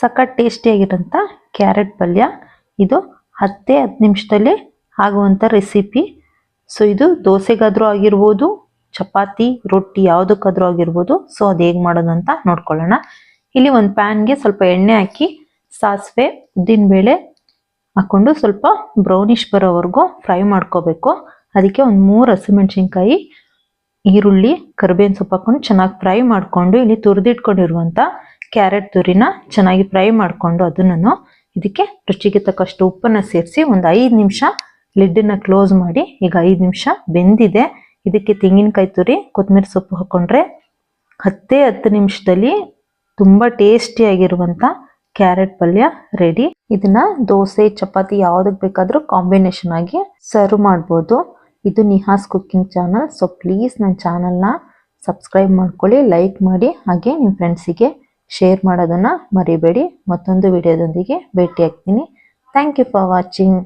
ಸಖತ್ ಟೇಸ್ಟಿಯಾಗಿರೋಂಥ ಕ್ಯಾರೆಟ್ ಪಲ್ಯ. ಇದು ಹತ್ತೇ ಹತ್ತು ನಿಮಿಷದಲ್ಲಿ ಆಗುವಂಥ ರೆಸಿಪಿ ಸೊ ಇದು ದೋಸೆಗಾದರೂ ಆಗಿರ್ಬೋದು, ಚಪಾತಿ, ರೊಟ್ಟಿ ಯಾವುದಕ್ಕಾದ್ರೂ ಆಗಿರ್ಬೋದು. ಸೊ ಅದು ಹೇಗೆ ಮಾಡೋದು ಅಂತ ನೋಡ್ಕೊಳ್ಳೋಣ. ಇಲ್ಲಿ ಒಂದು ಪ್ಯಾನ್ಗೆ ಸ್ವಲ್ಪ ಎಣ್ಣೆ ಹಾಕಿ, ಸಾಸಿವೆ, ಉದ್ದಿನಬೇಳೆ ಹಾಕ್ಕೊಂಡು ಸ್ವಲ್ಪ ಬ್ರೌನಿಷ್ ಬರೋವರೆಗೂ ಫ್ರೈ ಮಾಡ್ಕೋಬೇಕು. ಅದಕ್ಕೆ ಒಂದು ಮೂರು ಹಸಿಮೆಣಸಿನ್ಕಾಯಿ, ಈರುಳ್ಳಿ, ಕರಿಬೇವಿನ ಸೊಪ್ಪು ಹಾಕೊಂಡು ಚೆನ್ನಾಗಿ ಫ್ರೈ ಮಾಡಿಕೊಂಡು ಇಲ್ಲಿ ತುರಿದಿಟ್ಕೊಂಡಿರುವಂಥ ಕ್ಯಾರೆಟ್ ತುರಿನ ಚೆನ್ನಾಗಿ ಫ್ರೈ ಮಾಡಿಕೊಂಡು ಅದನ್ನು ಇದಕ್ಕೆ ರುಚಿಗೆ ತಕ್ಕಷ್ಟು ಉಪ್ಪನ್ನು ಸೇರಿಸಿ ಒಂದು ಐದು ನಿಮಿಷ ಲಿಡ್ಡನ್ನು ಕ್ಲೋಸ್ ಮಾಡಿ ಈಗ ಐದು ನಿಮಿಷ ಬೆಂದಿದೆ. ಇದಕ್ಕೆ ತೆಂಗಿನಕಾಯಿ ತುರಿ ಕೊತ್ತಂಬರಿ ಸೊಪ್ಪು ಹಾಕ್ಕೊಂಡ್ರೆ ಹತ್ತೇ ಹತ್ತು ನಿಮಿಷದಲ್ಲಿ ತುಂಬ ಟೇಸ್ಟಿಯಾಗಿರುವಂಥ ಕ್ಯಾರೆಟ್ ಪಲ್ಯ ರೆಡಿ ಇದನ್ನ ದೋಸೆ, ಚಪಾತಿ ಯಾವುದಕ್ಕೆ ಬೇಕಾದರೂ ಕಾಂಬಿನೇಷನ್ ಆಗಿ ಸರ್ವ್ ಮಾಡ್ಬೋದು. ಇದು Nihas cooking channel so please ನನ್ನ ಚಾನಲ್ನ ಸಬ್ಸ್ಕ್ರೈಬ್ ಮಾಡ್ಕೊಳ್ಳಿ ಲೈಕ್ ಮಾಡಿ, ಹಾಗೆ ನಿಮ್ಮ ಫ್ರೆಂಡ್ಸಿಗೆ ಶೇರ್ ಮಾಡೋದನ್ನು ಮರಿಬೇಡಿ. ಮತ್ತೊಂದು ವಿಡಿಯೋದೊಂದಿಗೆ ಭೇಟಿ ಆಗ್ತೀನಿ ಥ್ಯಾಂಕ್ ಯು ಫಾರ್ ವಾಚಿಂಗ್